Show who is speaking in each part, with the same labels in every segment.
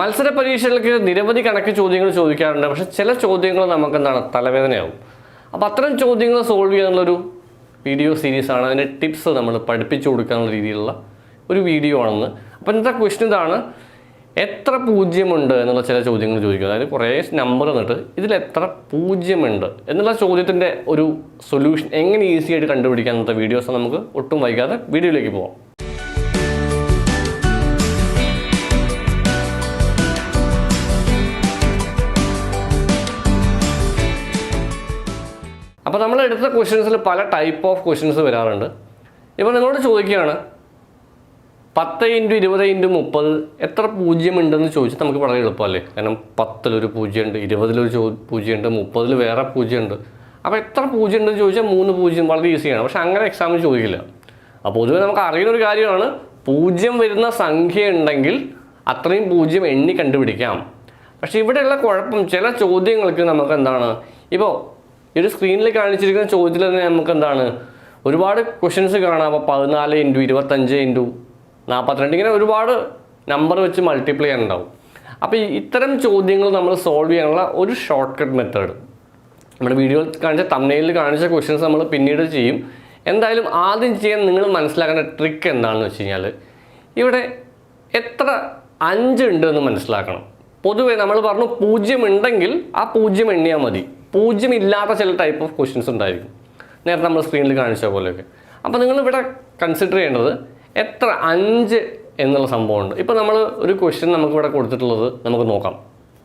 Speaker 1: മത്സര പരീക്ഷകൾക്ക് നിരവധി കണക്ക് ചോദ്യങ്ങൾ ചോദിക്കാറുണ്ട് പക്ഷെ ചില ചോദ്യങ്ങൾ നമുക്ക് എന്താണ് തലവേദനയാവും അപ്പോൾ അത്തരം ചോദ്യങ്ങൾ സോൾവ് ചെയ്യാനുള്ളൊരു വീഡിയോ സീരീസാണ് അതിൻ്റെ ടിപ്സ് നമ്മൾ പഠിപ്പിച്ചു കൊടുക്കാനുള്ള രീതിയിലുള്ള ഒരു വീഡിയോ ആണെന്ന് അപ്പോൾ ഇന്നത്തെ ക്വസ്റ്റ്യൻ ഇതാണ് എത്ര പൂജ്യമുണ്ട് എന്നുള്ള ചില ചോദ്യങ്ങൾ ചോദിക്കും അതായത് കുറേ നമ്പർ എന്നിട്ട് ഇതിൽ എത്ര പൂജ്യമുണ്ട് എന്നുള്ള ചോദ്യത്തിൻ്റെ ഒരു സൊല്യൂഷൻ എങ്ങനെ ഈസി ആയിട്ട് കണ്ടുപിടിക്കാൻ എന്നുള്ള വീഡിയോസ് നമുക്ക് ഒട്ടും വൈകാതെ വീഡിയോയിലേക്ക് പോകാം അപ്പോൾ നമ്മൾ എടുത്ത ക്വസ്റ്റ്യൻസിൽ പല ടൈപ്പ് ഓഫ് ക്വസ്റ്റ്യൻസ് വരാറുണ്ട് ഇപ്പോൾ നിങ്ങളോട് ചോദിക്കുകയാണ് പത്ത് ഇൻറ്റു ഇരുപത് ഇൻറ്റു മുപ്പത് എത്ര പൂജ്യം ഉണ്ടെന്ന് ചോദിച്ചാൽ നമുക്ക് വളരെ എളുപ്പമല്ലേ കാരണം പത്തിലൊരു പൂജ്യമുണ്ട് ഇരുപതിലൊരു ചോ പൂജ്യമുണ്ട് മുപ്പതിൽ വേറെ പൂജ്യമുണ്ട് അപ്പോൾ എത്ര പൂജ്യം ഉണ്ടെന്ന് ചോദിച്ചാൽ മൂന്ന് പൂജ്യം വളരെ ഈസിയാണ് പക്ഷേ അങ്ങനെ എക്സാമിന് ചോദിക്കില്ല അപ്പോൾ പൊതുവെ നമുക്ക് അറിയുന്ന ഒരു കാര്യമാണ് പൂജ്യം വരുന്ന സംഖ്യ ഉണ്ടെങ്കിൽ അത്രയും പൂജ്യം എണ്ണി കണ്ടുപിടിക്കാം പക്ഷേ ഇവിടെയുള്ള കുഴപ്പം ചില ചോദ്യങ്ങൾക്ക് നമുക്ക് എന്താണ് ഇപ്പോൾ ഈ ഒരു സ്ക്രീനിൽ കാണിച്ചിരിക്കുന്ന ചോദ്യത്തിൽ തന്നെ നമുക്ക് എന്താണ് ഒരുപാട് ക്വസ്റ്റ്യൻസ് കാണാം അപ്പോൾ പതിനാല് ഇൻറ്റു ഇരുപത്തഞ്ച് ഇൻറ്റു നാൽപ്പത്തിരണ്ട് ഇങ്ങനെ ഒരുപാട് നമ്പർ വെച്ച് മൾട്ടിപ്ലൈ ചെയ്യാനുണ്ടാവും അപ്പോൾ ഇത്തരം ചോദ്യങ്ങൾ നമ്മൾ സോൾവ് ചെയ്യാനുള്ള ഒരു ഷോർട്ട് കട്ട് മെത്തേഡ് നമ്മുടെ വീഡിയോയിൽ കാണിച്ച തമിഴ്നയിൽ കാണിച്ച ക്വസ്റ്റ്യൻസ് നമ്മൾ പിന്നീട് ചെയ്യും എന്തായാലും ആദ്യം ചെയ്യാൻ നിങ്ങൾ മനസ്സിലാക്കേണ്ട ട്രിക്ക് എന്താണെന്ന് വെച്ച് കഴിഞ്ഞാൽ ഇവിടെ എത്ര അഞ്ചുണ്ട് എന്ന് മനസ്സിലാക്കണം പൊതുവേ നമ്മൾ പറഞ്ഞു പൂജ്യം ഉണ്ടെങ്കിൽ ആ പൂജ്യം എണ്ണിയാൽ മതി പൂജ്യം ഇല്ലാത്ത ചില ടൈപ്പ് ഓഫ് ക്വസ്റ്റ്യൻസ് ഉണ്ടായിരിക്കും നേരത്തെ നമ്മൾ സ്ക്രീനിൽ കാണിച്ച പോലെയൊക്കെ അപ്പോൾ നിങ്ങൾ ഇവിടെ കൺസിഡർ ചെയ്യേണ്ടത് എത്ര അഞ്ച് എന്നുള്ള സംഭവമുണ്ട് ഇപ്പോൾ നമ്മൾ ഒരു ക്വസ്റ്റ്യൻ നമുക്ക് ഇവിടെ കൊടുത്തിട്ടുള്ളത് നമുക്ക് നോക്കാം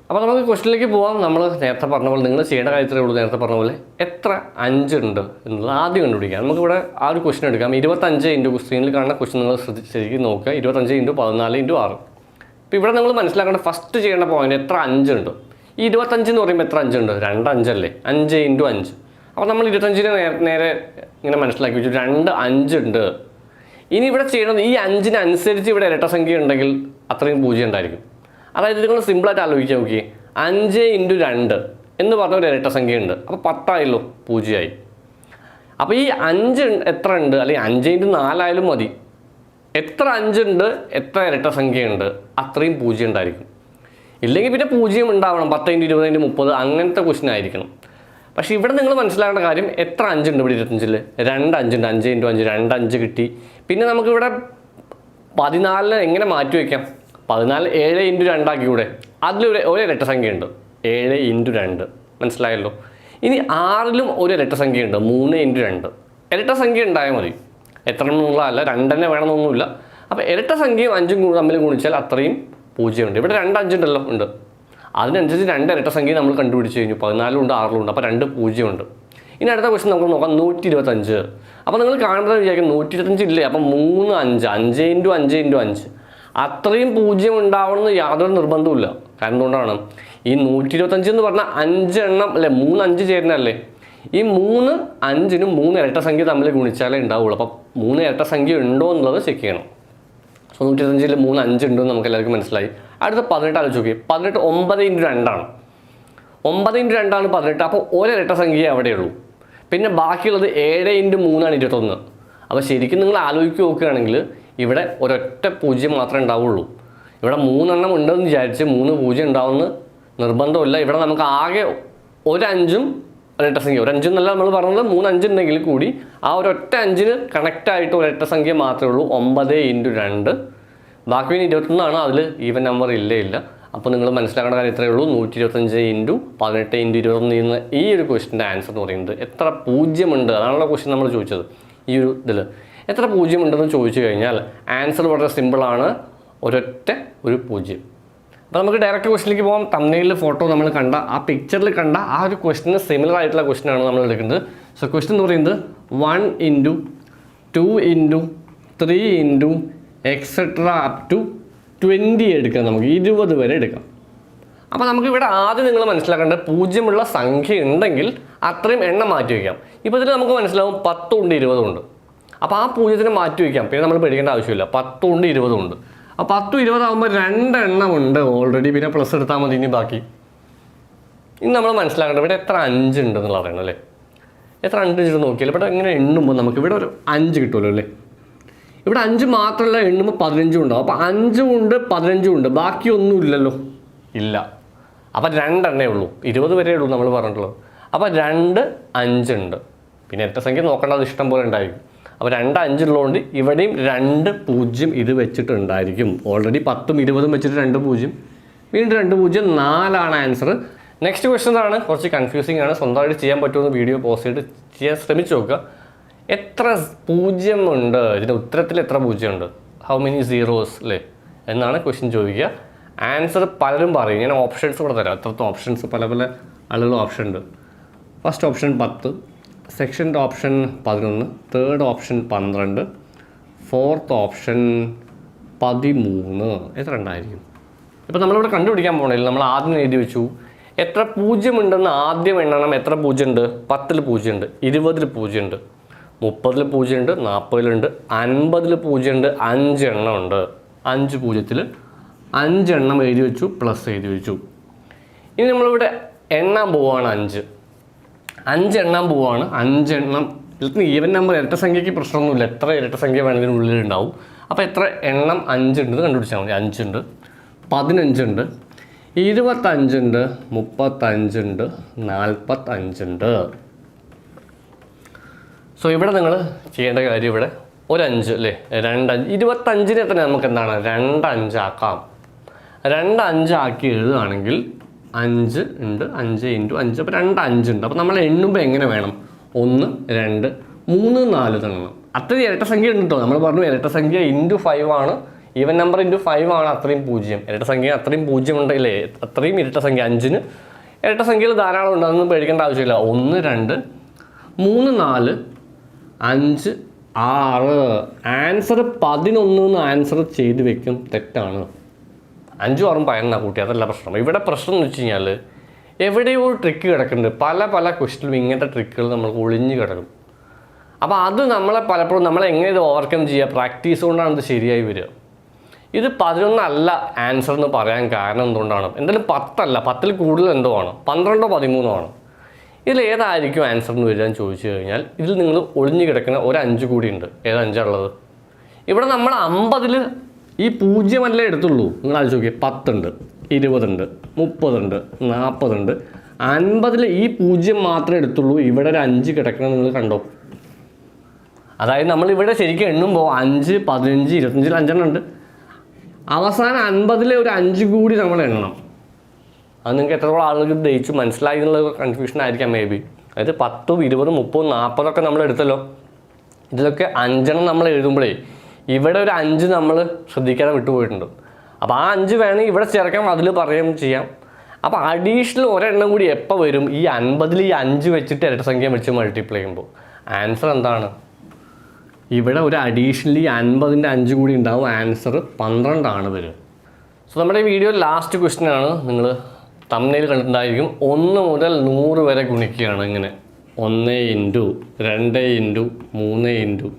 Speaker 1: അപ്പോൾ നമുക്ക് ക്വസ്റ്റ്യനിലേക്ക് പോകാം നമ്മൾ നേരത്തെ പറഞ്ഞ പോലെ നിങ്ങൾ ചെയ്യേണ്ട കാര്യത്തിലേ ഉള്ളൂ നേരത്തെ പറഞ്ഞ പോലെ എത്ര അഞ്ചുണ്ട് എന്നുള്ളത് ആദ്യം കണ്ടുപിടിക്കാം നമുക്കിവിടെ ആ ഒരു ക്വസ്റ്റ്യൻ എടുക്കാം ഇരുപത്തഞ്ച് ഇൻറ്റു സ്ക്രീനിൽ കാണുന്ന ക്വസ്റ്റ്യൻ നിങ്ങൾ ശരിക്കും നോക്കുക ഇരുപത്തഞ്ച് ഇൻറ്റു പതിനാല് ഇൻറ്റു ആറ് ഇപ്പോൾ ഇവിടെ നിങ്ങൾ മനസ്സിലാക്കേണ്ട ഫസ്റ്റ് ചെയ്യേണ്ട പോയിന്റ് എത്ര അഞ്ചുണ്ട് ഈ ഇരുപത്തഞ്ച് എന്ന് പറയുമ്പോൾ എത്ര അഞ്ചുണ്ട് രണ്ട് അഞ്ചല്ലേ അഞ്ച് ഇൻറ്റു അഞ്ച് അപ്പോൾ നമ്മൾ ഇരുപത്തഞ്ചിനെ നേരെ നേരെ ഇങ്ങനെ മനസ്സിലാക്കി വെച്ചു രണ്ട് അഞ്ചുണ്ട് ഇനി ഇവിടെ ചെയ്യണത് ഈ അഞ്ചിനനുസരിച്ച് ഇവിടെ ഇരട്ടസംഖ്യ ഉണ്ടെങ്കിൽ അത്രയും പൂജ്യം ഉണ്ടായിരിക്കും അതായത് നിങ്ങൾ സിമ്പിളായിട്ട് ആലോചിച്ച് നോക്കിയേ അഞ്ച് ഇൻറ്റു രണ്ട് എന്ന് പറഞ്ഞ ഒരു ഇരട്ടസംഖ്യ ഉണ്ട് അപ്പോൾ പത്തായല്ലോ പൂജ്യമായി അപ്പോൾ ഈ അഞ്ച് എത്ര ഉണ്ട് അല്ലെങ്കിൽ അഞ്ച് ഇൻറ്റു നാലായാലും മതി എത്ര അഞ്ചുണ്ട് എത്ര ഉണ്ട് അത്രയും പൂജ്യം ഉണ്ടായിരിക്കും ഇല്ലെങ്കിൽ പിന്നെ പൂജ്യം ഉണ്ടാവണം പത്തതിൻ്റെ ഇരുപതിൻ്റെ മുപ്പത് അങ്ങനത്തെ ക്വസ്റ്റ്യൻ ആയിരിക്കണം പക്ഷേ ഇവിടെ നിങ്ങൾ മനസ്സിലാക്കേണ്ട കാര്യം എത്ര അഞ്ചുണ്ട് ഇവിടെ ഇരുപത്തഞ്ചിൽ രണ്ട് അഞ്ചുണ്ട് അഞ്ച് ഇൻറ്റു അഞ്ച് രണ്ട് അഞ്ച് കിട്ടി പിന്നെ നമുക്കിവിടെ പതിനാലിന് എങ്ങനെ മാറ്റി വയ്ക്കാം പതിനാല് ഏഴ് ഇൻറ്റു രണ്ടാക്കിക്കൂടെ അതിലൊരു ഒരു ഇരട്ട സംഖ്യയുണ്ട് ഏഴ് ഇൻറ്റു രണ്ട് മനസ്സിലായല്ലോ ഇനി ആറിലും ഒരു ഇരട്ട സംഖ്യയുണ്ട് മൂന്ന് ഇൻറ്റു രണ്ട് ഇരട്ട സംഖ്യ ഉണ്ടായാൽ മതി എത്ര എണ്ണമുള്ളതല്ല രണ്ടെണ്ണ വേണമെന്നൊന്നുമില്ല അപ്പോൾ ഇരട്ട സംഖ്യയും അഞ്ചും തമ്മിൽ ഗുണിച്ചാൽ അത്രയും പൂജ്യമുണ്ട് ഇവിടെ രണ്ട് അഞ്ചുണ്ടല്ലോ ഉണ്ട് അതിനനുസരിച്ച് രണ്ട് ഇരട്ട സംഖ്യ നമ്മൾ കണ്ടുപിടിച്ച് കഴിഞ്ഞു പതിനാലും ഉണ്ട് ആറിലും ഉണ്ട് അപ്പോൾ രണ്ട് പൂജ്യമുണ്ട് ഇനി അടുത്ത ക്വസ്റ്റൻ നമുക്ക് നോക്കാം നൂറ്റി ഇരുപത്തഞ്ച് അപ്പോൾ നിങ്ങൾ കാണുന്നത് വിചാരിക്കും നൂറ്റി ഇരുപത്തഞ്ച് ഇല്ലേ അപ്പം മൂന്ന് അഞ്ച് അഞ്ച് ഇൻറ്റു അഞ്ച് ഇൻറ്റു അഞ്ച് അത്രയും പൂജ്യം ഉണ്ടാവണമെന്ന് യാതൊരു നിർബന്ധമില്ല കാരണം എന്തുകൊണ്ടാണ് ഈ നൂറ്റി ഇരുപത്തഞ്ച് എന്ന് പറഞ്ഞാൽ അഞ്ച് എണ്ണം അല്ലേ മൂന്ന് അഞ്ച് ചേരുന്നല്ലേ ഈ മൂന്ന് അഞ്ചിനും മൂന്ന് ഇരട്ട സംഖ്യ തമ്മിൽ ഗുണിച്ചാലേ ഉണ്ടാവുള്ളൂ അപ്പം മൂന്ന് ഇരട്ട സംഖ്യ ഉണ്ടോ എന്നുള്ളത് ചെക്ക് ചെയ്യണം സോ നൂറ്റി ഇരുപത്തഞ്ചിൽ മൂന്ന് അഞ്ചുണ്ടെന്ന് നമുക്ക് എല്ലാവർക്കും മനസ്സിലായി അടുത്ത പതിനെട്ട് ആലോചിച്ച് നോക്കി പതിനെട്ട് ഒമ്പത് ഇൻറ്റു രണ്ടാണ് ഒമ്പത് ഇൻറ്റു രണ്ടാണ് പതിനെട്ട് അപ്പോൾ ഒരിരട്ട സംഖ്യയെ അവിടെയുള്ളൂ പിന്നെ ബാക്കിയുള്ളത് ഏഴ് ഇൻറ്റു മൂന്നാണ് ഇരുപത്തൊന്ന് അപ്പോൾ ശരിക്കും നിങ്ങൾ ആലോചിച്ച് നോക്കുകയാണെങ്കിൽ ഇവിടെ ഒരൊറ്റ പൂജ്യം മാത്രമേ ഉണ്ടാവുള്ളൂ ഇവിടെ മൂന്നെണ്ണം ഉണ്ടെന്ന് വിചാരിച്ച് മൂന്ന് പൂജ്യം ഉണ്ടാവുമെന്ന് നിർബന്ധമില്ല ഇവിടെ നമുക്ക് ആകെ ഒരഞ്ചും സംഖ്യ ഒരു അഞ്ചെന്നല്ല നമ്മൾ പറഞ്ഞത് മൂന്ന് അഞ്ചുണ്ടെങ്കിൽ കൂടി ആ ഒരൊറ്റ അഞ്ചിന് കണക്റ്റ് ആയിട്ട് ഒരൊറ്റ സംഖ്യ മാത്രമേ ഉള്ളൂ ഒമ്പത് ഇൻറ്റു രണ്ട് ബാക്കി പിന്നെ ഇരുപത്തൊന്നാണ് അതിൽ ഈവൻ നമ്പർ ഇല്ലേ ഇല്ല അപ്പോൾ നിങ്ങൾ മനസ്സിലാക്കേണ്ട കാര്യം ഇത്രയേ ഉള്ളൂ നൂറ്റി ഇരുപത്തഞ്ച് ഇൻറ്റു പതിനെട്ട് ഇൻറ്റു ഇരുപത്തൊന്ന് എന്ന ഈ ഒരു ക്വസ്റ്റിൻ്റെ ആൻസർ എന്ന് പറയുന്നത് എത്ര പൂജ്യമുണ്ട് അതാണല്ലോ ക്വസ്റ്റ്യൻ നമ്മൾ ചോദിച്ചത് ഈ ഒരു ഇതിൽ എത്ര പൂജ്യമുണ്ടെന്ന് ചോദിച്ചു കഴിഞ്ഞാൽ ആൻസർ വളരെ സിമ്പിളാണ് ഒരൊറ്റ ഒരു പൂജ്യം അപ്പോൾ നമുക്ക് ഡയറക്റ്റ് ക്വസ്റ്റിലേക്ക് പോകാം തമ്മിലെ ഫോട്ടോ നമ്മൾ കണ്ട ആ പിക്ചറിൽ കണ്ട ആ ഒരു ക്വസ്റ്റിന് സിമിലർ ആയിട്ടുള്ള ക്വസ്റ്റിനാണ് നമ്മൾ എടുക്കുന്നത് സോ ക്വസ്റ്റ്യൻ എന്ന് പറയുന്നത് one into two into three into etcetera up to twenty എടുക്കാം നമുക്ക് ഇരുപത് വരെ എടുക്കാം അപ്പോൾ നമുക്ക് ഇവിടെ ആദ്യം നിങ്ങൾ മനസ്സിലാക്കേണ്ടത് പൂജ്യമുള്ള സംഖ്യ ഉണ്ടെങ്കിൽ അത്രയും എണ്ണം മാറ്റി വയ്ക്കാം ഇപ്പോൾ ഇതിൽ നമുക്ക് മനസ്സിലാവും പത്തുണ്ട് ഇരുപതുണ്ട് അപ്പോൾ ആ പൂജ്യത്തിന് മാറ്റി വയ്ക്കാം പിന്നെ നമ്മൾ പേടിക്കേണ്ട ആവശ്യമില്ല പത്തുണ്ട് ഇരുപതുണ്ട് അപ്പോൾ പത്തും ഇരുപതാകുമ്പോൾ രണ്ടെണ്ണം ഉണ്ട് ഓൾറെഡി പിന്നെ പ്ലസ് എടുത്താൽ മതി ഇനി ബാക്കി ഇനി നമ്മൾ മനസ്സിലാക്കേണ്ടത് ഇവിടെ എത്ര അഞ്ച് എന്നുള്ള അറിയണം അല്ലേ എത്ര അഞ്ച് വെച്ചിട്ട് നോക്കിയാലും ഇവിടെ ഇങ്ങനെ എണ്ണുമ്പോൾ നമുക്ക് ഇവിടെ ഒരു അഞ്ച് കിട്ടുമല്ലോ അല്ലേ ഇവിടെ അഞ്ച് മാത്രമല്ല എണ്ണുമ്പോൾ പതിനഞ്ചും ഉണ്ടാവും അപ്പോൾ അഞ്ചും ഉണ്ട് പതിനഞ്ചും ഉണ്ട് ബാക്കിയൊന്നും ഇല്ലല്ലോ ഇല്ല അപ്പം രണ്ടെണ്ണേ ഉള്ളൂ ഇരുപത് വരെ ഉള്ളൂ നമ്മൾ പറഞ്ഞിട്ടുള്ളൂ അപ്പോൾ രണ്ട് അഞ്ചുണ്ട് പിന്നെ എത്ര സംഖ്യ നോക്കേണ്ടത് ഇഷ്ടം പോലെ ഉണ്ടായിരിക്കും അപ്പോൾ രണ്ട് അഞ്ചുള്ളതുകൊണ്ട് ഇവിടെയും രണ്ട് പൂജ്യം ഇത് വെച്ചിട്ടുണ്ടായിരിക്കും ഓൾറെഡി പത്തും ഇരുപതും വെച്ചിട്ട് രണ്ട് പൂജ്യം വീണ്ടും രണ്ട് പൂജ്യം നാലാണ് ആൻസർ നെക്സ്റ്റ് ക്വസ്റ്റൻ ആണ് കുറച്ച് കൺഫ്യൂസിങ് ആണ് സ്വന്തമായിട്ട് ചെയ്യാൻ പറ്റുമെന്ന് വീഡിയോ പോസ്റ്റ് ചെയ്ത് ചെയ്യാൻ ശ്രമിച്ചു നോക്കുക എത്ര പൂജ്യം ഉണ്ട് ഇതിൻ്റെ ഉത്തരത്തിൽ എത്ര പൂജ്യം ഉണ്ട് ഹൗ മെനി സീറോസ് അല്ലേ എന്നാണ് ക്വസ്റ്റ്യൻ ചോദിക്കുക ആൻസർ പലരും പറയും ഞാൻ ഓപ്ഷൻസ് കൂടെ തരാം അത്രത്തോളം ഓപ്ഷൻസ് പല പല ആളുകളും ഓപ്ഷൻ ഉണ്ട് ഫസ്റ്റ് ഓപ്ഷൻ പത്ത് സെക്ഷൻ്റെ ഓപ്ഷൻ പതിനൊന്ന് തേർഡ് ഓപ്ഷൻ പന്ത്രണ്ട് ഫോർത്ത് ഓപ്ഷൻ പതിമൂന്ന് എത്ര ഉണ്ടായിരിക്കും ഇപ്പോൾ നമ്മളിവിടെ കണ്ടുപിടിക്കാൻ പോകണില്ല നമ്മൾ ആദ്യം എഴുതി വെച്ചു എത്ര പൂജ്യമുണ്ടെന്ന് ആദ്യം എണ്ണണം എത്ര പൂജ്യമുണ്ട് പത്തിൽ പൂജ്യമുണ്ട് ഇരുപതിൽ പൂജ്യമുണ്ട് മുപ്പതിൽ പൂജ്യമുണ്ട് നാൽപ്പതിലുണ്ട് അൻപതിൽ പൂജ്യമുണ്ട് അഞ്ചെണ്ണം ഉണ്ട് അഞ്ച് പൂജ്യത്തിൽ അഞ്ചെണ്ണം എഴുതി വെച്ചു പ്ലസ് എഴുതി വെച്ചു ഇനി നമ്മളിവിടെ എണ്ണാൻ പോവുകയാണ് അഞ്ച് അഞ്ചെണ്ണം പോവാണ് അഞ്ചെണ്ണം ഇതിൽ ഈവൻ നമ്പർ ഇരട്ട സംഖ്യയ്ക്ക് പ്രശ്നമൊന്നുമില്ല എത്ര ഇരട്ട സംഖ്യ വേണമെങ്കിലും ഉള്ളിൽ ഉണ്ടാവും അപ്പോൾ എത്ര എണ്ണം അഞ്ചുണ്ടെന്ന് കണ്ടുപിടിച്ചാൽ മതി അഞ്ചുണ്ട് പതിനഞ്ചുണ്ട് ഇരുപത്തഞ്ചുണ്ട് മുപ്പത്തഞ്ചുണ്ട് നാൽപ്പത്തഞ്ചുണ്ട് സോ ഇവിടെ നിങ്ങൾ ചെയ്യേണ്ട കാര്യം ഇവിടെ ഒരു അഞ്ച് അല്ലേ രണ്ടഞ്ച് ഇരുപത്തഞ്ചിനെ തന്നെ നമുക്ക് എന്താണ് രണ്ടഞ്ചാക്കാം രണ്ടഞ്ചാക്കി എഴുതുകയാണെങ്കിൽ അഞ്ച് ഉണ്ട് അഞ്ച് ഇൻറ്റു അഞ്ച് അപ്പോൾ രണ്ട് അഞ്ചുണ്ട് അപ്പോൾ നമ്മൾ എണ്ണുമ്പോൾ എങ്ങനെ വേണം ഒന്ന് രണ്ട് മൂന്ന് നാല് തങ്ങണം അത്രയും ഇരട്ടസംഖ്യ ഉണ്ട് കേട്ടോ നമ്മൾ പറഞ്ഞു ഇരട്ടസംഖ്യ ഇൻറ്റു ഫൈവ് ആണ് ഈവൻ നമ്പർ ഇൻറ്റു ഫൈവ് ആണ് അത്രയും പൂജ്യം ഇരട്ടസംഖ്യ അത്രയും പൂജ്യം ഉണ്ടല്ലേ അത്രയും ഇരട്ടസംഖ്യ അഞ്ചിന് ഇരട്ടസംഖ്യയിൽ ധാരാളം ഉണ്ട് അതൊന്നും പേടിക്കേണ്ട ആവശ്യമില്ല ഒന്ന് രണ്ട് മൂന്ന് നാല് അഞ്ച് ആറ് ആൻസർ പതിനൊന്ന് ആൻസർ ചെയ്ത് വെക്കും തെറ്റാണ് അഞ്ചു ആറും പയനാണ് കൂട്ടി അതല്ല പ്രശ്നം ഇവിടെ പ്രശ്നം എന്ന് വെച്ച് കഴിഞ്ഞാൽ എവിടെയോ ട്രിക്ക് കിടക്കുന്നുണ്ട് പല പല ക്വസ്റ്റിലും ഇങ്ങനത്തെ ട്രിക്കുകൾ നമ്മൾ ഒളിഞ്ഞു കിടക്കും അപ്പോൾ അത് നമ്മളെ പലപ്പോഴും നമ്മളെ എങ്ങനെ ഇത് ഓവർകം ചെയ്യുക പ്രാക്ടീസ് കൊണ്ടാണ് ഇത് ശരിയായി വരിക ഇത് പതിനൊന്നല്ല ആൻസർ എന്ന് പറയാൻ കാരണം എന്തുകൊണ്ടാണ് എന്തായാലും പത്തല്ല പത്തിൽ കൂടുതൽ എന്തോ ആണ് പന്ത്രണ്ടോ പതിമൂന്നോ ആണ് ഇതിൽ ഏതായിരിക്കും ആൻസർ എന്ന് എന്ന് ചോദിച്ചു കഴിഞ്ഞാൽ ഇതിൽ നിങ്ങൾ ഒളിഞ്ഞു കിടക്കുന്ന ഒരു അഞ്ച് കൂടിയുണ്ട് ഏത് അഞ്ചാണുള്ളത് ഇവിടെ നമ്മൾ അമ്പതിൽ ഈ പൂജ്യമല്ലേ എടുത്തുള്ളൂ നിങ്ങൾ ആലോചിച്ച് നോക്കിയേ പത്തുണ്ട് ഇരുപതുണ്ട് മുപ്പതുണ്ട് നാൽപ്പതുണ്ട് അൻപതിൽ ഈ പൂജ്യം മാത്രമേ എടുത്തുള്ളൂ ഇവിടെ ഒരു അഞ്ച് കിടക്കണം നിങ്ങൾ കണ്ടോ അതായത് നമ്മൾ ഇവിടെ ശരിക്കും എണ്ണുമ്പോൾ അഞ്ച് പതിനഞ്ച് ഇരുപത്തഞ്ചിൽ അഞ്ചെണ്ണം ഉണ്ട് അവസാനം അൻപതിലെ ഒരു അഞ്ച് കൂടി നമ്മൾ എണ്ണണം അത് നിങ്ങൾക്ക് എത്രത്തോളം ആളുകൾക്ക് ദയിച്ച് മനസ്സിലായി എന്നുള്ള കൺഫ്യൂഷൻ ആയിരിക്കാം മേ ബി അതായത് പത്തും ഇരുപതും മുപ്പതും നാൽപ്പതൊക്കെ നമ്മൾ എടുത്തല്ലോ ഇതിലൊക്കെ അഞ്ചെണ്ണം നമ്മൾ എഴുതുമ്പോഴേ ഇവിടെ ഒരു അഞ്ച് നമ്മൾ ശ്രദ്ധിക്കാതെ വിട്ടുപോയിട്ടുണ്ട് അപ്പോൾ ആ അഞ്ച് വേണമെങ്കിൽ ഇവിടെ ചേർക്കാം അതിൽ പറയുകയും ചെയ്യാം അപ്പോൾ അഡീഷണൽ ഒരെണ്ണം കൂടി എപ്പോൾ വരും ഈ അൻപതിൽ ഈ അഞ്ച് വെച്ചിട്ട് ഇരട്ടസംഖ്യ വെച്ച് മൾട്ടിപ്ലൈ ചെയ്യുമ്പോൾ ആൻസർ എന്താണ് ഇവിടെ ഒരു അഡീഷണലി അൻപതിൻ്റെ അഞ്ച് കൂടി ഉണ്ടാവും ആൻസർ പന്ത്രണ്ടാണ് വരും സോ നമ്മുടെ ഈ വീഡിയോ ലാസ്റ്റ് ആണ് നിങ്ങൾ തമ്മിൽ കണ്ടിട്ടുണ്ടായിരിക്കും ഒന്ന് മുതൽ നൂറ് വരെ ഗുണിക്കുകയാണ് ഇങ്ങനെ ഒന്ന് ഇൻറ്റു രണ്ട് ഇൻറ്റു മൂന്ന് ഇൻറ്റു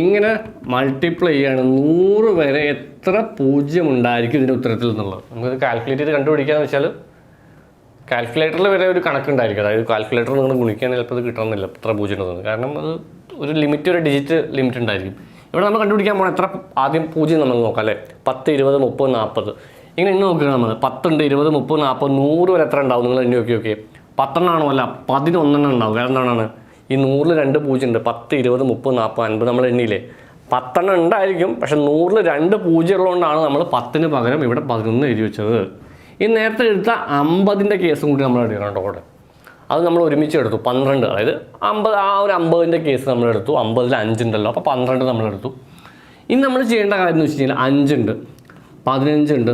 Speaker 1: ഇങ്ങനെ മൾട്ടിപ്ലൈ ചെയ്യാണ് നൂറ് വരെ എത്ര പൂജ്യം ഉണ്ടായിരിക്കും ഇതിൻ്റെ ഉത്തരത്തിൽ നമുക്ക് നമുക്കിത് കാൽക്കുലേറ്റ് ചെയ്ത് കണ്ടുപിടിക്കാന്ന് വെച്ചാൽ കാൽക്കുലേറ്ററിൽ വരെ ഒരു കണക്കുണ്ടായിരിക്കും അതായത് കാൽക്കുലേറ്റർ നിങ്ങൾ ഗുണിക്കാൻ ചിലപ്പോൾ അത് കിട്ടണമെന്നില്ല എത്ര പൂജ്യം ഉണ്ടെന്ന് കാരണം അത് ഒരു ലിമിറ്റ് ഒരു ഡിജിറ്റ് ലിമിറ്റ് ഉണ്ടായിരിക്കും ഇവിടെ നമ്മൾ കണ്ടുപിടിക്കാൻ പോകണം എത്ര ആദ്യം പൂജ്യം നമ്മൾ നോക്കാം അല്ലേ പത്ത് ഇരുപത് മുപ്പത് നാൽപ്പത് ഇങ്ങനെ എണ്ണി നോക്കുകയാണ് നമ്മൾ പത്തുണ്ട് ഇരുപത് മുപ്പത് നാൽപ്പത് നൂറ് വരെ എത്ര ഉണ്ടാവും നിങ്ങൾ എണ്ണി നോക്കി നോക്കിയേ പത്തെണ്ണമാണോ അല്ല പതിനൊന്നെണ്ണം ഉണ്ടാവും വേറെ എന്താണ് ഈ നൂറിൽ രണ്ട് പൂജ്യം ഉണ്ട് പത്ത് ഇരുപത് മുപ്പത് നാൽപ്പത് അൻപത് നമ്മൾ എണ്ണിയില്ലേ പത്തെണ്ണം ഉണ്ടായിരിക്കും പക്ഷെ നൂറിൽ രണ്ട് പൂജ്യം ഉള്ളതുകൊണ്ടാണ് നമ്മൾ പത്തിന് പകരം ഇവിടെ പതിനൊന്ന് എഴുതി വെച്ചത് ഈ നേരത്തെ എടുത്ത അമ്പതിൻ്റെ കേസും കൂടി നമ്മൾ എടുക്കണം അവിടെ അത് നമ്മൾ ഒരുമിച്ച് എടുത്തു പന്ത്രണ്ട് അതായത് അമ്പത് ആ ഒരു അമ്പതിൻ്റെ കേസ് നമ്മൾ എടുത്തു അമ്പതിൽ അഞ്ചുണ്ടല്ലോ അപ്പോൾ പന്ത്രണ്ട് നമ്മൾ എടുത്തു ഇനി നമ്മൾ ചെയ്യേണ്ട കാര്യം എന്ന് വെച്ച് കഴിഞ്ഞാൽ അഞ്ചുണ്ട് പതിനഞ്ചുണ്ട്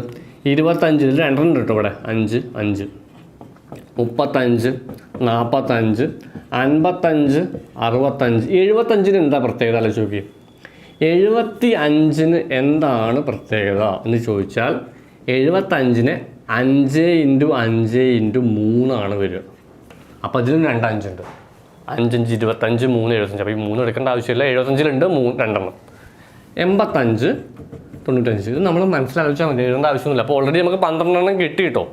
Speaker 1: ഇരുപത്തഞ്ചിൽ രണ്ടെണ്ണം കിട്ടും ഇവിടെ അഞ്ച് അഞ്ച് മുപ്പത്തഞ്ച് നാൽപ്പത്തഞ്ച് അൻപത്തഞ്ച് അറുപത്തഞ്ച് എഴുപത്തഞ്ചിന് എന്താ പ്രത്യേകത അല്ല ചോദിക്കുക എഴുപത്തി അഞ്ചിന് എന്താണ് പ്രത്യേകത എന്ന് ചോദിച്ചാൽ എഴുപത്തഞ്ചിന് അഞ്ച് ഇൻറ്റു അഞ്ച് ഇൻറ്റു മൂന്നാണ് വരിക അപ്പോൾ അതിലും രണ്ട് അഞ്ചുണ്ട് അഞ്ചഞ്ച് ഇരുപത്തഞ്ച് മൂന്ന് എഴുപത്തഞ്ച് അപ്പോൾ ഈ മൂന്ന് എടുക്കേണ്ട ആവശ്യമില്ല എഴുപത്തഞ്ചിലുണ്ട് മൂന്ന് രണ്ടെണ്ണം എൺപത്തഞ്ച് തൊണ്ണൂറ്റഞ്ച് ഇത് നമ്മൾ മനസ്സിലാലോചിച്ചാൽ മതി എഴുതേണ്ട ആവശ്യമൊന്നുമില്ല അപ്പോൾ ഓൾറെഡി നമുക്ക് പന്ത്രണ്ടെണ്ണം കിട്ടിയിട്ടോ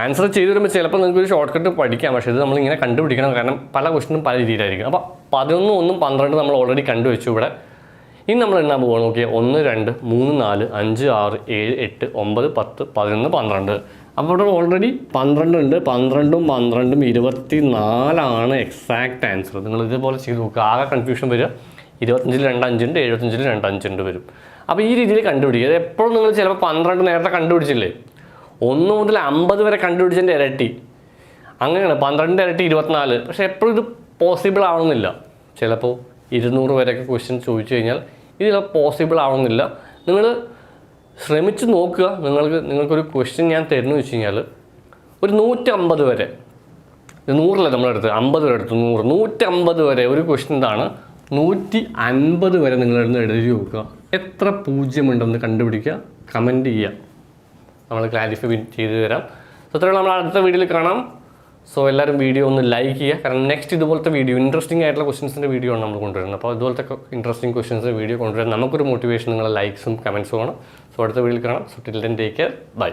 Speaker 1: ആൻസർ ചെയ്ത് വരുമ്പോൾ ചിലപ്പോൾ നിങ്ങൾക്ക് ഒരു ഷോർട്ട് കട്ട് പഠിക്കാം പക്ഷേ ഇത് നമ്മൾ ഇങ്ങനെ കണ്ടുപിടിക്കണം കാരണം പല ക്വസ്റ്റിനും പല രീതിയിലായിരിക്കും അപ്പോൾ പതിനൊന്നും ഒന്നും പന്ത്രണ്ട് നമ്മൾ ഓൾറെഡി കണ്ടുവച്ചു ഇവിടെ ഇനി നമ്മൾ എണ്ണാൻ പോകാൻ നോക്കിയാൽ ഒന്ന് രണ്ട് മൂന്ന് നാല് അഞ്ച് ആറ് ഏഴ് എട്ട് ഒമ്പത് പത്ത് പതിനൊന്ന് പന്ത്രണ്ട് അപ്പോൾ ഇവിടെ ഓൾറെഡി പന്ത്രണ്ട് ഉണ്ട് പന്ത്രണ്ടും പന്ത്രണ്ടും ഇരുപത്തി നാലാണ് എക്സാക്ട് ആൻസർ നിങ്ങൾ ഇതുപോലെ ചെയ്ത് നോക്കുക ആകെ കൺഫ്യൂഷൻ വരിക ഇരുപത്തഞ്ചിൽ രണ്ട് അഞ്ചുണ്ട് എഴുപത്തഞ്ചിൽ രണ്ട് അഞ്ചുണ്ട് വരും അപ്പോൾ ഈ രീതിയിൽ കണ്ടുപിടിക്കുക എപ്പോഴും നിങ്ങൾ ചിലപ്പോൾ പന്ത്രണ്ട് നേരത്തെ കണ്ടുപിടിച്ചില്ലേ ഒന്ന് മുതൽ അമ്പത് വരെ കണ്ടുപിടിച്ചതിൻ്റെ ഇരട്ടി അങ്ങനെയാണ് പന്ത്രണ്ട് ഇരട്ടി ഇരുപത്തിനാല് പക്ഷേ എപ്പോഴും ഇത് പോസിബിൾ ആവണമെന്നില്ല ചിലപ്പോൾ ഇരുന്നൂറ് വരെയൊക്കെ ക്വസ്റ്റ്യൻ ചോദിച്ചു കഴിഞ്ഞാൽ ഇത് പോസിബിൾ ആവണമെന്നില്ല നിങ്ങൾ ശ്രമിച്ച് നോക്കുക നിങ്ങൾക്ക് നിങ്ങൾക്കൊരു ക്വസ്റ്റ്യൻ ഞാൻ തരുന്നു വെച്ച് കഴിഞ്ഞാൽ ഒരു നൂറ്റമ്പത് വരെ നൂറില്ല നമ്മളെടുത്ത് അമ്പത് വരെ എടുത്ത് നൂറ് നൂറ്റമ്പത് വരെ ഒരു ക്വസ്റ്റ്യൻ ഇതാണ് നൂറ്റി അൻപത് വരെ നിങ്ങളെടുത്ത് എഴുതി നോക്കുക എത്ര പൂജ്യമുണ്ടെന്ന് കണ്ടുപിടിക്കുക കമൻറ്റ് ചെയ്യുക നമ്മൾ ക്ലാരിഫൈ ചെയ്തു തരാം സോ അത്രയുള്ള നമ്മൾ അടുത്ത വീഡിയോയിൽ കാണാം സോ എല്ലാവരും വീഡിയോ ഒന്ന് ലൈക്ക് ചെയ്യുക കാരണം നെക്സ്റ്റ് ഇതുപോലത്തെ വീഡിയോ ഇൻട്രസ്റ്റിംഗ് ആയിട്ടുള്ള ക്വസ്റ്റൻസിൻ്റെ വീഡിയോ ആണ് നമ്മൾ കൊണ്ടുവരുന്നത് അപ്പോൾ ഇതുപോലത്തെ ഇൻട്രസ്റ്റിംഗ് ക്വസ്റ്റൻസ് വീഡിയോ കൊണ്ടുവരാൻ നമുക്കൊരു മോട്ടിവേഷൻ നിങ്ങളെ ലൈക്സും കമൻസും ആണ് സോ അടുത്ത വീഡിയോയിൽ കാണാം so till then take care by